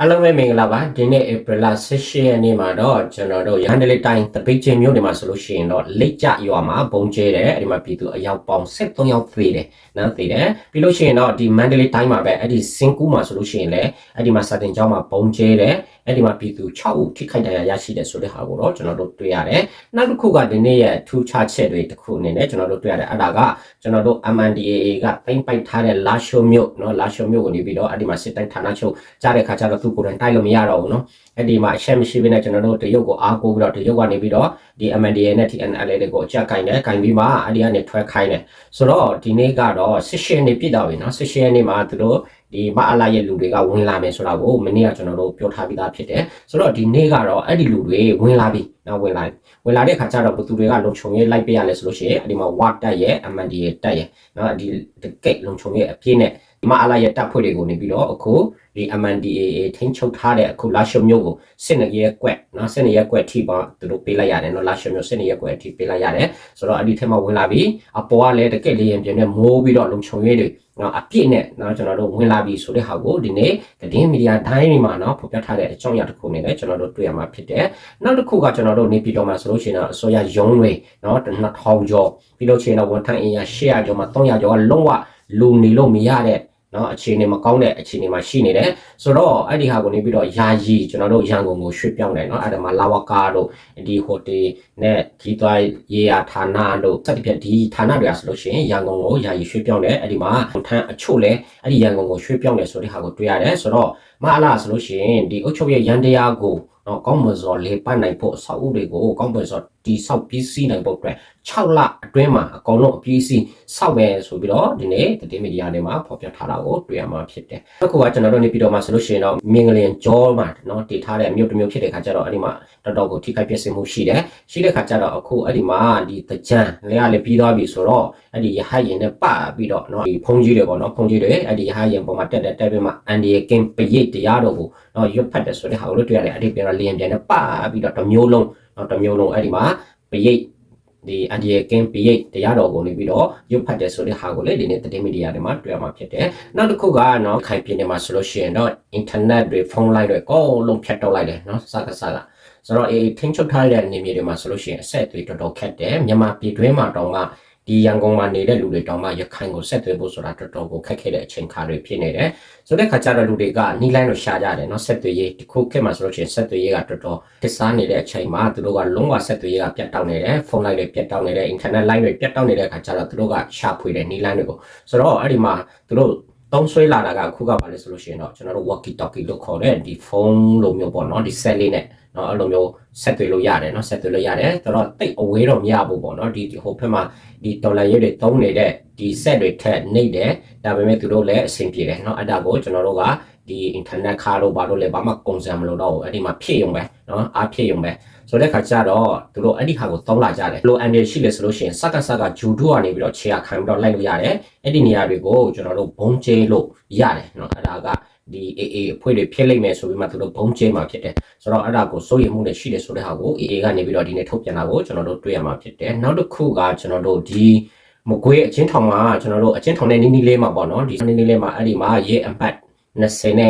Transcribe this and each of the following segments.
အားလုံးပဲမင်္ဂလာပါဒီနေ့ဧပြီလ18ရက်နေ့မှာတော့ကျွန်တော်တို့ရန်ဒလေးတိုင်းတပိတ်ချင်းမြို့နေမှာဆိုလို့ရှိရင်တော့လက်ကြရွာမှာပုံကျဲတယ်အဲ့ဒီမှာပြည်သူအယောက်ပေါင်း73ယောက်သေးတယ်နော်သေးတယ်ပြီးလို့ရှိရင်တော့ဒီမန္တလေးတိုင်းမှာပဲအဲ့ဒီစင်ကူးမှာဆိုလို့ရှိရင်လည်းအဲ့ဒီမှာစာတင်ကျောင်းမှာပုံကျဲတယ် အဲ့ဒီမှာပြည်သူ6ဦးထိခိုက်ဒဏ်ရာရရှိတယ်ဆိုတဲ့ဟာကိုတော့ကျွန်တော်တို့တွေ့ရတယ်နောက်တစ်ခုကဒီနေ့ရဲ့ထူးခြားချက်တွေတစ်ခုအနေနဲ့ကျွန်တော်တို့တွေ့ရတယ်အဲ့ဒါကကျွန်တော်တို့ MNDAA ကတင်ပိုက်ထားတဲ့လာရှိုမြို့နော်လာရှိုမြို့ကိုနေပြီးတော့အဲ့ဒီမှာစစ်တိုင်းဌာနချုပ်ကြားတဲ့ခါကျတော့သူကိုယ်တိုင်တိုက်လို့မရတော့ဘူးနော်အဲ့ဒီမှာအချက်မရှိဘဲနဲ့ကျွန်တော်တို့တရုတ်ကိုအားကိုးပြီးတော့တရုတ်ကနေပြီးတော့ဒီ MNDAA နဲ့ TNL တွေကိုအကြက်ကင်တယ်ကင်ပြီးမှအဲ့ဒီကနေထွက်ခိုင်းတယ်ဆိုတော့ဒီနေ့ကတော့18နှစ်ပြည့်တော့ပြီနော်18နှစ်မှာသူတို့ ဒီမအလာရဲ့လူတွေကဝင်လာမယ်ဆိုတာကိုမနေ့ကကျွန်တော်တို့ပြောထားပြီးသားဖြစ်တယ်ဆိုတော့ဒီနေ့ကတော့အဲ့ဒီလူတွေဝင်လာပြီနော်ဝင်လာဝင်လာတဲ့ခါကျတော့ဘသူတွေကလုံခြုံရေးလိုက်ပေးရလဲဆိုလို့ရှိရင်အဲ့ဒီမှာ WAT တက်ရဲ့ MNDAA တက်ရဲ့နော်ဒီတကက်လုံခြုံရေးအပြည့်နဲ့ဒီမအလာရဲ့တပ်ဖွဲ့တွေကိုနေပြီးတော့အခုဒီ MNDAA ထိန်းချုပ်ထားတဲ့အခုလာရှုံမျိုးကိုစစ်နေရဲကွက်နော်စစ်နေရဲကွက်ထိပါသူတို့ပေးလိုက်ရတယ်နော်လာရှုံမျိုးစစ်နေရဲကွက်ထိပေးလိုက်ရတယ်ဆိုတော့အဲ့ဒီထဲမှာဝင်လာပြီးအပေါ်ကလည်းတကက်လေးရင်ပြင်းနဲ့မိုးပြီးတော့လုံခြုံရေးတွေ နော်အပြည့်နဲ့နော်ကျွန်တော်တို့ဝင်လာပြီဆိုတဲ့ဟာကိုဒီနေ့သတင်းမီဒီယာတိုင်းတွေမှာနော်ဖော်ပြထားတဲ့အကြောင်းအရာတစ်ခုအနေနဲ့ကျွန်တော်တို့တွေ့ရမှာဖြစ်တယ်နောက်တစ်ခုကကျွန်တော်တို့နေပြည်တော်မှာဆိုလို့ရှိရင်တော့အစိုးရရုံးတွေနော်2000ကျော်ပြီးလို့ရှိရင်တော့ဝန်ထမ်းအင်အား800ကျော်မှာ300ကျော်ကလုံးဝလူနေလို့မရတဲ့ နော်အခြေအနေမကောင်းတဲ့အခြေအနေမှာရှိနေတယ်ဆိုတော့အဲ့ဒီဟာကိုနေပြီးတော့ယာယီကျွန်တော်တို့ရန်ကုန်ကိုရွှေ့ပြောင်းတယ်နော်အဲ့ဒါမှာလာဝကာတို့ဒီဟိုတယ်နဲ့ဒီသွားရေယာဌာနတို့စသဖြင့်ဒီဌာနတွေကဆိုလို့ရှိရင်ရန်ကုန်ကိုယာယီရွှေ့ပြောင်းတယ်အဲ့ဒီမှာထမ်းအချို့လဲအဲ့ဒီရန်ကုန်ကိုရွှေ့ပြောင်းတယ်ဆိုတဲ့ဟာကိုတွေ့ရတယ်ဆိုတော့မအလားဆိုလို့ရှိရင်ဒီအုတ်ချုပ်ရဲ့ရန်တရားကိုနော်ကောင်းမွန်စွာလေပတ်နိုင်ဖို့အဆောက်အဦတွေကိုကောင်းမွန်စွာ တိဆောက်ပြီးစီးနိုင်ဖို့အတွက်6လအတွင်းမှာအကောင်လုံးအပြည့်စီးဆောက်မယ်ဆိုပြီးတော့ဒီနေ့သတင်းမီဒီယာတွေမှာဖော်ပြထားတာကိုတွေ့ရမှာဖြစ်တယ်။အခုကကျွန်တော်တို့နေပြီးတော့မှဆိုလို့ရှိရင်တော့မြင်ကလင်ကြောမှာနော်တည်ထားတဲ့မြို့တစ်မြို့ဖြစ်တဲ့ခါကျတော့အဲ့ဒီမှာတော်တော်ကိုထိခိုက်ပျက်စီးမှုရှိတယ်။ရှိတဲ့ခါကျတော့အခုအဲ့ဒီမှာဒီတကြံလည်းလည်းပြီးသွားပြီဆိုတော့အဲ့ဒီရဟရင်နဲ့ပတ်ပြီးတော့နော်ဒီဖုန်ကြီးတွေပေါ့နော်ဖုန်ကြီးတွေအဲ့ဒီရဟရင်ပေါ်မှာတက်တက်တက်ပြီးမှအန်ဒီရဲ့ကင်ပရိတ်တရားတော်ကိုနော်ရွတ်ဖတ်တယ်ဆိုတဲ့ဟာကိုတို့တွေ့ရတယ်အဲ့ဒီပြန်တော့လျင်ပြန်နဲ့ပတ်ပြီးတော့တစ်မျိုးလုံး နော်တစ်မျိုးလုံးအဲ့ဒီမှာပရိတ်ဒီအန်ဒီရဲ့ကင်ပရိတ်တရားတော်ကိုနေပြီးတော့ရွတ်ဖတ်တယ်ဆိုတဲ့ဟာကိုလေဒီနေ့သတင်းမီဒီယာတွေမှာတွေ့ရမှာဖြစ်တယ်နောက်တစ်ခုကနော်ခိုင်ပြင်းနေမှာဆိုလို့ရှိရင်တော့ internet တွေဖုန်းလိုက်တွေအကုန်လုံးဖြတ်တောက်လိုက်တယ်နော်စကားစကားဆိုတော့အေးထင်းချုပ်ထားတဲ့နေမြေတွေမှာဆိုလို့ရှိရင်အဆက်အသွေးတော်တော်ခက်တယ်မြန်မာပြည်တွင်းမှာတော့က ဒီရန်ကုန်မှာနေတဲ့လူတွေတောင်မှရခိုင်ကိုဆက်သွယ်ဖို့ဆိုတာတော်တော်ကိုခက်ခဲတဲ့အချိန်ခါတွေဖြစ်နေတယ်။ဆိုတဲ့ခါကျတော့လူတွေကနီးလိုင်းတော့ရှာကြတယ်နော်ဆက်သွယ်ရေးဒီခုခေတ်မှာဆိုလို့ရှိရင်ဆက်သွယ်ရေးကတော်တော်တစားနေတဲ့အချိန်မှာသူတို့ကလုံးဝဆက်သွယ်ရေးကပြတ်တောက်နေတယ်ဖုန်းလိုက်တွေပြတ်တောက်နေတယ်အင်တာနက်လိုင်းတွေပြတ်တောက်နေတဲ့ခါကျတော့သူတို့ကရှာဖွေတဲ့နီးလိုင်းတွေကိုဆိုတော့အဲ့ဒီမှာသူတို့ သုံးဆွဲလာတာကအခုကပါလဲဆိုလို့ရှိရင်တော့ကျွန်တော်တို့ walkie talkie လို့ခေါ်တဲ့ဒီဖုန်းလိုမျိုးပေါ့နော်ဒီ set လေးနဲ့เนาะအဲ့လိုမျိုးဆက်သွယ်လို့ရတယ်เนาะဆက်သွယ်လို့ရတယ်ဆိုတော့တိတ်အဝေးတော့မရဘူးပေါ့နော်ဒီဟိုဘက်မှာဒီဒေါ်လာရွေးတွေတုံးနေတဲ့ဒီ set တွေထက်နှိပ်တယ်ဒါပေမဲ့သူတို့လည်းအဆင်ပြေတယ်เนาะအဲ့ဒါကိုကျွန်တော်တို့က ဒီ internet ခါလို့ဘာလို့လဲဘာမှကုန်စံမလို့တော့ဘူးအဲ့ဒီမှာဖြည့်ရုံပဲเนาะအားဖြည့်ရုံပဲဆိုတဲ့ခါကျတော့သူတို့အဲ့ဒီခါကိုသုံးလာကြတယ်လိုအန်ရရှိလဲဆိုလို့ရှိရင်စက်ကစက်ကဂျူဒူကနေပြီးတော့ခြေရခံပြီးတော့လိုက်လို့ရတယ်အဲ့ဒီနေရာတွေကိုကျွန်တော်တို့ဘုံကျဲလို့ရတယ်เนาะအဲ့ဒါကဒီ AA အဖွဲ့တွေဖြစ်လိမ့်မယ်ဆိုပြီးမှသူတို့ဘုံကျဲမှာဖြစ်တယ်ဆိုတော့အဲ့ဒါကိုစိုးရိမ်မှုနဲ့ရှိတယ်ဆိုတဲ့ဟာကို AA ကနေပြီးတော့ဒီနေ့ထုတ်ပြန်တာကိုကျွန်တော်တို့တွေ့ရမှာဖြစ်တယ်နောက်တစ်ခုကကျွန်တော်တို့ဒီမကွေးအချင်းထောင်မှာကျွန်တော်တို့အချင်းထောင်တဲ့နီးနီးလေးမှာပေါ့နော်ဒီနီးနီးလေးမှာအဲ့ဒီမှာရေအပတ် 25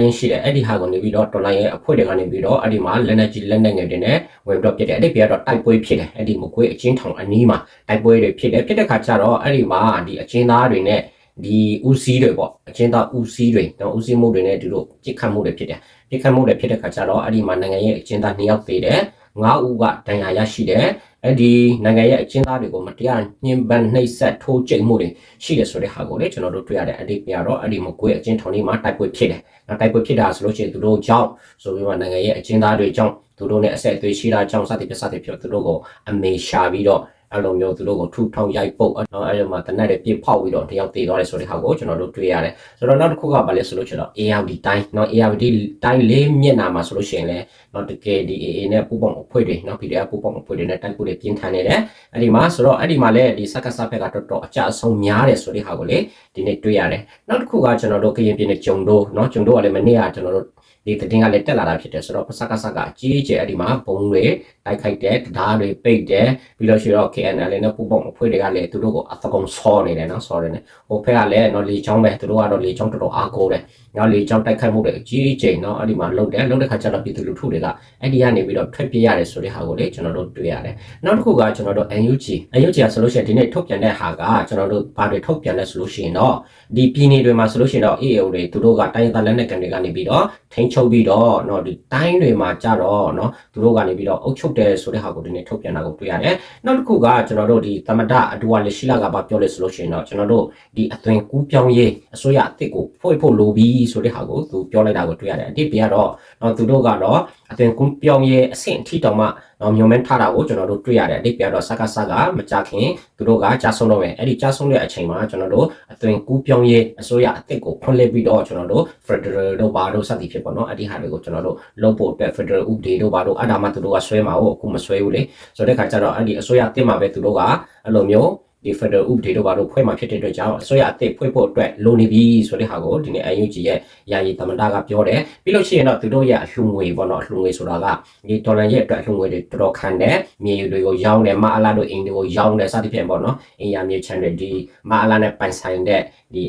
ရင်းရှိတယ်အဲ့ဒီဟာကိုနေပြီးတော့ဒေါ်လာရဲ့အဖွဲ့တွေကနေပြီးတော့အဲ့ဒီမှာလက်နက်ကြီးလက်နက်ငယ်တွေနဲ့ဝင်ပြီးတော့ပြစ်တယ်အဲ့ဒီပြကတော့တိုက်ပွဲဖြစ်တယ်အဲ့ဒီမကွေးအချင်းထောင်အနီးမှာတိုက်ပွဲတွေဖြစ်တယ်ဖြစ်တဲ့ခါကျတော့အဲ့ဒီမှာဒီအချင်းသားတွေနဲ့ဒီဦးစီးတွေပေါ့အချင်းသားဦးစီးတွေနော်ဦးစီးမှုတွေနဲ့ဒီလိုပြစ်ခတ်မှုတွေဖြစ်တယ်ပြစ်ခတ်မှုတွေဖြစ်တဲ့ခါကျတော့အဲ့ဒီမှာနိုင်ငံရဲ့အချင်းသား2ယောက်သေးတယ်9ဦးကဒဏ်ရာရရှိတယ် အဲ့ဒီနိုင်ငံရဲ့အချင်းသားတွေကိုမတရားညှဉ်းပန်းနှိပ်စက်ထိုးကျိတ်မှုတွေရှိတယ်ဆိုတဲ့ဟာကိုလေကျွန်တော်တို့တွေ့ရတဲ့အတိတ်ပြတော့အဲ့ဒီမကွေးအချင်းထောင်လေးမှာတိုက်ပွဲဖြစ်တယ်။နောက်တိုက်ပွဲဖြစ်တာဆိုလို့ရှိရင်သူတို့ကြောင့်ဆိုပြီးမှနိုင်ငံရဲ့အချင်းသားတွေကြောင့်သူတို့နဲ့အဆက်အသွေးရှိတာကြောင့်စသည်ဖြစ်စသည်ဖြစ်သူတို့ကိုအမေရှာပြီးတော့ အဲ့လိုမျိုးသူတို့ကိုထူထောင်ရိုက်ပုတ်နော်အဲ့လိုမှတနက်တွေပြစ်ဖောက်ပြီးတော့တယောက်တည်သွားတယ်ဆိုတဲ့ဟာကိုကျွန်တော်တို့တွေ့ရတယ်ဆိုတော့နောက်တစ်ခုကဘာလဲဆိုလို့ကျွန်တော် ARD တိုင်းနော် ARD တိုင်းလေးမျက်နှာမှာဆိုလို့ရှိရင်လည်းနော်တကယ်ဒီ AA နဲ့ပူပေါင်းအဖွဲ့တွေနော် PDF ပူပေါင်းအဖွဲ့တွေနဲ့တိုက်ပွဲတွေပြင်းထန်နေတယ်အဲ့ဒီမှာဆိုတော့အဲ့ဒီမှာလည်းဒီစက္ကစဘက်ကတော်တော်အကြအဆုံးများတယ်ဆိုတဲ့ဟာကိုလေဒီနေ့တွေ့ရတယ်နောက်တစ်ခုကကျွန်တော်တို့ကရင်ပြည်နယ်ဂျုံတို့နော်ဂျုံတို့ကလည်းမနေ့ကကျွန်တော်တို့ ဒီသတင်းကလည်းတက်လာတာဖြစ်တယ်ဆိုတော့ပစကစကအကြီးအကျယ်အဲ့ဒီမှာဘုံတွေတိုက်ခိုက်တယ်တရားတွေပိတ်တယ်ပြီးလို့ရှိတော့ KNL နဲ့ပူပေါင်းအဖွဲ့တွေကလည်းသူတို့ကိုအသကုံဆောနေတယ်နော်ဆောနေတယ်ဟိုဖက်ကလည်းနော်လေချောင်းပဲသူတို့ကတော့လေချောင်းတော်တော်အားကိုးတယ်နော်လေချောင်းတိုက်ခိုက်မှုတွေအကြီးအကျယ်နော်အဲ့ဒီမှာလုပ်တယ်လုပ်တဲ့ခါကျတော့ပြည်သူလူထုတွေကအဲ့ဒီကနေပြီးတော့ထွက်ပြေးရတယ်ဆိုတဲ့ဟာကိုလေကျွန်တော်တို့တွေ့ရတယ်နောက်တစ်ခုကကျွန်တော်တို့ NUG NUG ကဆိုလို့ရှိရင်ဒီနေ့ထုတ်ပြန်တဲ့ဟာကကျွန်တော်တို့ဘာတွေထုတ်ပြန်လဲဆိုလို့ရှိရင်တော့ဒီပြည်နယ်တွေမှာဆိုလို့ရှိရင်တော့ AAO တွေသူတို့ကတိုင်းသားလက်နက်ကန်တွေကနေပြီးတော့ထိန်းချုပ်ပြီးတော့เนาะဒီတိုင်းတွေမှာကြတော့เนาะသူတို့ကနေပြီးတော့အုပ်ချုပ်တယ်ဆိုတဲ့ဟာကိုဒီနေ့ထုတ်ပြန်တာကိုတွေ့ရတယ်နောက်တစ်ခုကကျွန်တော်တို့ဒီသမဒအဒူဝါလက်ရှိလာကဘာပြောလဲဆိုလို့ရှိရင်တော့ကျွန်တော်တို့ဒီအသွင်ကူးပြောင်းရေးအစိုးရအစ်စ်ကိုဖွဲ့ဖို့လိုပြီဆိုတဲ့ဟာကိုသူပြောလိုက်တာကိုတွေ့ရတယ်အတိတ်ပြကတော့เนาะသူတို့ကတော့အသွင်ကူးပြောင်းရေးအဆင့်အထိတောင်မှ နော်ညုံမဲထားတာကိုကျွန်တော်တို့တွေ့ရတယ်အတိတ်ပြတော့စကားစကားမကြခင်သူတို့ကကြားဆုံးတော့မယ်အဲ့ဒီကြားဆုံးတဲ့အချိန်မှာကျွန်တော်တို့အသွင်ကူးပြောင်းရေးအစိုးရအစ်စ်ကိုဖွင့်လှစ်ပြီးတော့ကျွန်တော်တို့ Federal တို့ဘာတို့စသည်ဖြစ်ပေါ့နော်အဲ့ဒီဟာတွေကိုကျွန်တော်တို့လုပ်ဖို့အတွက် Federal ဥပဒေတို့ဘာတို့အဲ့ဒါမှသူတို့ကဆွဲမှာဟုတ်အခုမဆွဲဘူးလေဆိုတဲ့ခါကျတော့အဲ့ဒီအစိုးရအစ်စ်မှာပဲသူတို့ကအဲ့လိုမျိုး ဒီ Federal ဥပဒေတို့ဘာတို့ဖွဲ့မှာဖြစ်တဲ့အတွက်ကြောင့်အစိုးရအသစ်ဖွဲ့ဖို့အတွက်လိုနေပြီဆိုတဲ့ဟာကိုဒီနေ့ UNG ရဲ့ယာယီသမ္မတကပြောတယ်ပြီးလို့ရှိရင်တော့သူတို့ရဲ့အလှူငွေပေါ့နော်အလှူငွေဆိုတာကဒီဒေါ်လာရဲ့အတွက်အလှူငွေတွေတော်တော်ခံတယ်မြေတွေကိုရောင်းတယ်မအလာတို့အိမ်တွေကိုရောင်းတယ်စသဖြင့်ပေါ့နော်အိမ်ယာမြေချမ်းတွေဒီမအလာနဲ့ပိုင်ဆိုင်တဲ့ဒီ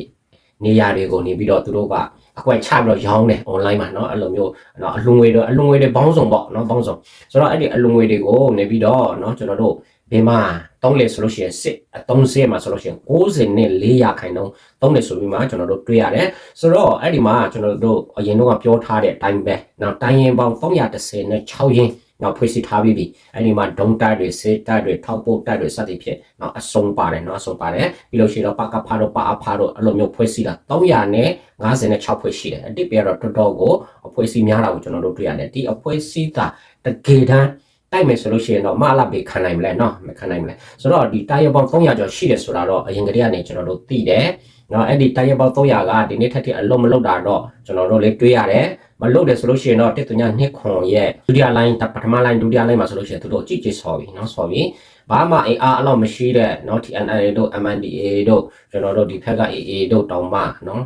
နေရာတွေကိုနေပြီးတော့သူတို့ကအကွက်ချပြီးတော့ရောင်းတယ် online မှာเนาะအဲ့လိုမျိုးเนาะအလှငွေတွေအလှငွေတွေဘောင်းဆောင်ပေါ့เนาะဘောင်းဆောင်ဆိုတော့အဲ့ဒီအလှငွေတွေကိုနေပြီးတော့เนาะကျွန်တော်တို့ ဒီမှာတောင်းလေဆိုလို့ရှိရင်စစ်အသုံးစဲမှာဆိုလို့ရှိရင်60နဲ့4ရာခိုင်နှုန်းတောင်းလေဆိုပြီးမှကျွန်တော်တို့တွေ့ရတယ်ဆိုတော့အဲ့ဒီမှာကျွန်တော်တို့အရင်တော့ပြောထားတဲ့အတိုင်းပဲနောက်တိုင်းရင်ပေါင်း336ရင်းနောက်ဖွေးစီထားပြီးပြီအဲ့ဒီမှာဒုံတက်တွေစေတက်တွေထောက်ပို့တက်တွေစသည်ဖြင့်နောက်အစုံပါတယ်နော်အစုံပါတယ်ပြီးလို့ရှိရင်တော့ပကဖာတို့ပါအဖာတို့အဲ့လိုမျိုးဖွေးစီတာ300နဲ့56ဖွေးရှိတယ်အတိတ်ပြတော့တော်တော်ကိုအဖွေးစီများတာကိုကျွန်တော်တို့တွေ့ရတယ်ဒီအဖွေးစီတာတကယ်တမ်း တိုက်မယ်ဆိုလို့ရှိရင်တော့မအလဘေခံနိုင်မလဲเนาะမခံနိုင်မလဲဆိုတော့ဒီတာယာပေါင်း300ကျော်ရှိတယ်ဆိုတာတော့အရင်ကတည်းကနေကျွန်တော်တို့သိတယ်နော်အဲ့ဒီတာယာပေါင်း300ကဒီနေ့ထက်ထိအလုံးမလုံးတာတော့ကျွန်တော်တို့လည်းတွေးရတယ်မလုပ်တယ်ဆိုလို့ရှိရင်တော့တက်သူညာနှစ်ခွန်ရဲ့ဒုတိယ line ပထမ line ဒုတိယ line မှာဆိုလို့ရှိရင်သူတို့ကြည့်ကြည့်ဆော်ပြီเนาะဆော်ပြီဘာမှအင်အားအလောက်မရှိတဲ့เนาะ TNL တို့ MNDA တို့ကျွန်တော်တို့ဒီဖက်က AA တို့တောင်မှเนาะ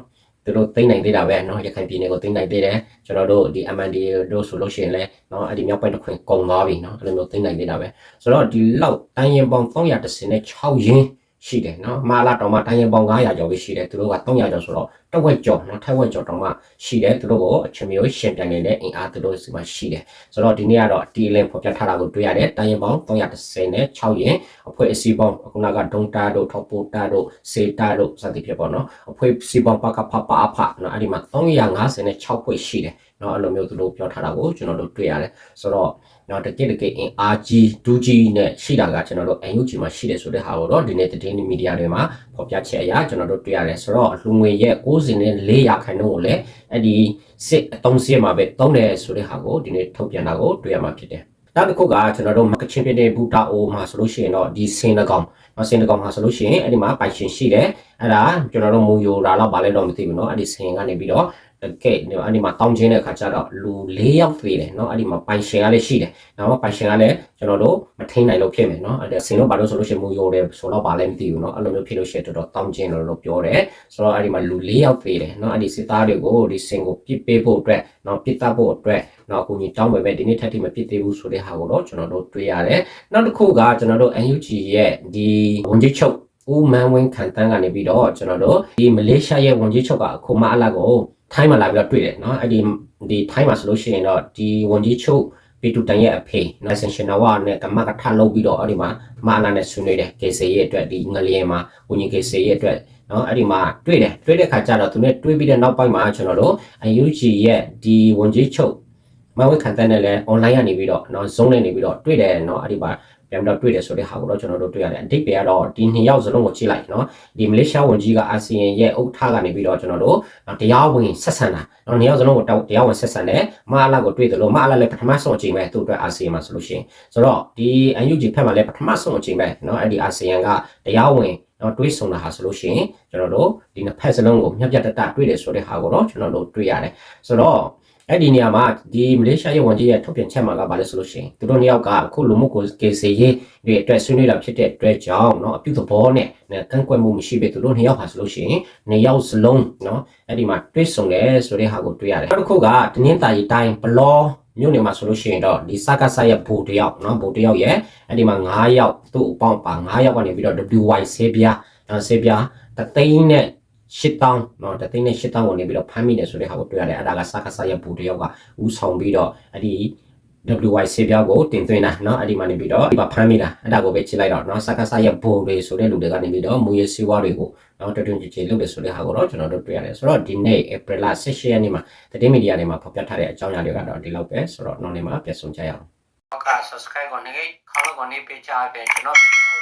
သူတို့သိမ့်နိုင်သေးတာပဲเนาะရခိုင်ပြည်နယ်ကိုသိမ့်နိုင်သေးတယ်ကျွန်တော်တို့ဒီ MNDA တို့ဆိုလို့ရှိရင်လည်းเนาะအဲ့ဒီမြောက်ပိုင်းတစ်ခွင်ကုန်သွားပြီเนาะအဲ့လိုမျိုးသိမ့်နိုင်သေးတာပဲဆိုတော့ဒီလောက်တိုင်းရင်ပေါင်း336ရင်းရှိတယ်เนาะမာလာတောင်မှတိုင်းရင်ပေါင်း900ကျော်ပဲရှိတယ်သူတို့က300ကျော်ဆိုတော့ တဝက်ကျော်နော်ထက်ဝက်ကျော်တောင်မှရှိတယ်သူတို့ကိုအချင်းမျိုးရှင်ပြိုင်နေတဲ့အင်အားသူတို့စီမှာရှိတယ်ဆိုတော့ဒီနေ့ကတော့ TLN ဖော်ပြထားတာကိုတွေ့ရတယ်တိုင်းရင်ပေါင်း330နဲ့6ရင်အဖွဲ့အစည်းပေါင်းခုနကဒုံတာတို့ထောက်ပိုတာတို့စေတာတို့စသဖြင့်ပေါ့နော်အဖွဲ့အစည်းပေါင်းပကဖပအဖနော်အဲ့ဒီမှာ350နဲ့6ဖွဲ့ရှိတယ်နော်အဲ့လိုမျိုးသူတို့ပြောထားတာကိုကျွန်တော်တို့တွေ့ရတယ်ဆိုတော့နော်တကယ်တကယ်အင်အားကြီးဒူးကြီးနဲ့ရှိတာကကျွန်တော်တို့ NUG မှာရှိတယ်ဆိုတဲ့ဟာကိုတော့ဒီနေ့တည်င်းမီဒီယာတွေမှာဖော်ပြချက်အရကျွန်တော်တို့တွေ့ရတယ်ဆိုတော့လူငွေရဲ့94ရာခိုင်နှုန်းကိုလည်းအဲ့ဒီစစ်အတုံးစစ်မှာပဲတုံးတယ်ဆိုတဲ့ဟာကိုဒီနေ့ထုတ်ပြန်တာကိုတွေ့ရမှာဖြစ်တယ်နောက်တစ်ခုကကျွန်တော်တို့မကချင်ပြည်နယ်ဘူတာအိုမှာဆိုလို့ရှိရင်တော့ဒီစင်တကောင်နော်စင်တကောင်မှာဆိုလို့ရှိရင်အဲ့ဒီမှာပိုင်ရှင်ရှိတယ်အဲ့ဒါကျွန်တော်တို့မူယိုတာတော့ဗာလဲတော့မသိဘူးเนาะအဲ့ဒီစင်ကနေပြီးတော့ ကဲအဲ့ဒီမှာတောင်းချင်းတဲ့အခါကျတော့လူ၄ယောက်သေးတယ်เนาะအဲ့ဒီမှာပိုင်ရှင်ကလည်းရှိတယ်။နောက်ပိုင်ရှင်ကလည်းကျွန်တော်တို့မထိန်နိုင်လို့ဖြစ်မယ်เนาะအဲ့ဒါဆင်လို့ဘာလို့ဆိုလို့ရှိရင်မူရိုတယ်ဆိုတော့ဘာလဲမသိဘူးเนาะအဲ့လိုမျိုးဖြစ်လို့ရှိရင်တော်တော်တောင်းချင်းလို့လို့ပြောတယ်။ဆိုတော့အဲ့ဒီမှာလူ၄ယောက်သေးတယ်เนาะအဲ့ဒီစစ်သားတွေကိုဒီစင်ကိုပြစ်ပေးဖို့အတွက်เนาะပြစ်တတ်ဖို့အတွက်နော်အခုကြီးတောင်းပေမဲ့ဒီနေ့ထက်ထိမပြစ်သေးဘူးဆိုတဲ့ဟာကိုတော့ကျွန်တော်တို့တွေ့ရတယ်။နောက်တစ်ခုကကျွန်တော်တို့ NUG ရဲ့ဒီဝန်ကြီးချုပ်ဦးမန်းဝင်းခံတန်းကနေပြီးတော့ကျွန်တော်တို့ဒီမလေးရှားရဲ့ဝန်ကြီးချုပ်ကအခုမအလာကို ထိုင်းမှာလာပြီးတော့တွေ့တယ်နော်အဲ့ဒီဒီထိုင်းမှာဆိုလို့ရှိရင်တော့ဒီဝန်ကြီးချုပ်ပီတူတန်ရဲ့အဖေနော်ဆင်ရှင်နာဝါနဲ့ကမကထလုပ်ပြီးတော့အဲ့ဒီမှာမာနာနဲ့ဆွေးနွေးတယ်ကေဆေရဲ့အတွက်ဒီငလျင်မှာဝန်ကြီးကေဆေရဲ့အတွက်နော်အဲ့ဒီမှာတွေ့တယ်တွေ့တဲ့ခါကျတော့သူနဲ့တွေ့ပြီးတဲ့နောက်ပိုင်းမှာကျွန်တော်တို့ UNG ရဲ့ဒီဝန်ကြီးချုပ်မဝေခံတဲ့နဲ့လည်း online ကနေပြီးတော့နော် zone နဲ့နေပြီးတော့တွေ့တယ်နော်အဲ့ဒီမှာ ပြန်တော့တွေ့တယ်ဆိုတဲ့ဟာကိုတော့ကျွန်တော်တို့တွေ့ရတယ်အတိတ်ပဲကတော့ဒီနှစ်ယောက်စလုံးကိုကြည့်လိုက်နော်ဒီမလေးရှားဝန်ကြီးကအာဆီယံရဲ့ဥက္ကဋ္ဌကနေပြီးတော့ကျွန်တော်တို့တရားဝင်ဆက်ဆံတာနော်နှစ်ယောက်စလုံးကိုတရားဝင်ဆက်ဆံတယ်မအားလာကိုတွေ့တယ်လို့မအားလာလည်းပထမဆုံးအချိန်ပဲသူ့အတွက်အာဆီယံမှာဆိုလို့ရှိရင်ဆိုတော့ဒီ UNG ဖက်မှာလည်းပထမဆုံးအချိန်ပဲနော်အဲ့ဒီအာဆီယံကတရားဝင်တော့တွေးဆုံတာဟာဆိုလို့ရှိရင်ကျွန်တော်တို့ဒီနှစ်ဖက်စလုံးကိုမြတ်ပြတ်တတတွေ့တယ်ဆိုတဲ့ဟာကိုတော့ကျွန်တော်တို့တွေ့ရတယ်ဆိုတော့ အဲ့ဒီနေရာမှာဒီမလေးရှားရဲ့ဝန်ကြီးရဲ့ထုတ်ပြန်ချက်မှာကဘာလဲဆိုလို့ရှိရင်သူတို့နှစ်ယောက်ကအခုလူမှုကိုကေစီရေးတွေအတွက်ဆွေးနွေးတာဖြစ်တဲ့အတွက်ကြောင့်เนาะအပြုသဘောနဲ့နဲ့ကန့်ကွက်မှုမရှိပဲသူတို့နှစ်ယောက်ဟာဆိုလို့ရှိရင်နှစ်ယောက်စလုံးเนาะအဲ့ဒီမှာတွဲဆုံတယ်ဆိုတဲ့ဟာကိုတွေ့ရတယ်နောက်တစ်ခုကတနင်္သာရီတိုင်းဘလောမြို့နယ်မှာဆိုလို့ရှိရင်တော့ဒီစကားဆာရဲ့ဘူတယောက်เนาะဘူတယောက်ရဲ့အဲ့ဒီမှာ9ယောက်သူ့အပေါင်းပါ9ယောက်ကနေပြီးတော့ WY ဆေးပြားနော်ဆေးပြားတသိန်းနဲ့ 8000เนาะတသိန်းနဲ့8000ကိုနေပြီးတော့ဖမ်းမိတယ်ဆိုတဲ့ဟာကိုတွေ့ရတယ်အဲ့ဒါကစကားဆာရဲ့ဘူတယောက်ကဥဆောင်ပြီးတော့အဲ့ဒီ WY ဆေးပြားကိုတင်သွင်းတာเนาะအဲ့ဒီမှာနေပြီးတော့ဒီမှာဖမ်းမိတာအဲ့ဒါကိုပဲချိန်လိုက်တော့เนาะစကားဆာရဲ့ဘူတွေဆိုတဲ့လူတွေကနေပြီးတော့မူရစီဝါတွေကိုเนาะတွင်တွင်ကြည်ကြည်လုပ်တယ်ဆိုတဲ့ဟာကိုတော့ကျွန်တော်တို့တွေ့ရတယ်ဆိုတော့ဒီနေ့ April 16ရက်နေ့မှာသတင်းမီဒီယာတွေမှာဖော်ပြထားတဲ့အကြောင်းအရာတွေကတော့ဒီလောက်ပဲဆိုတော့နောက်နေ့မှာပြန်ဆုံကြရအောင် ဟုတ်ကဲ့ subscribe ကိုနေခေါင်းကိုနေပေးချပေးကျွန်တော်ဗီဒီယို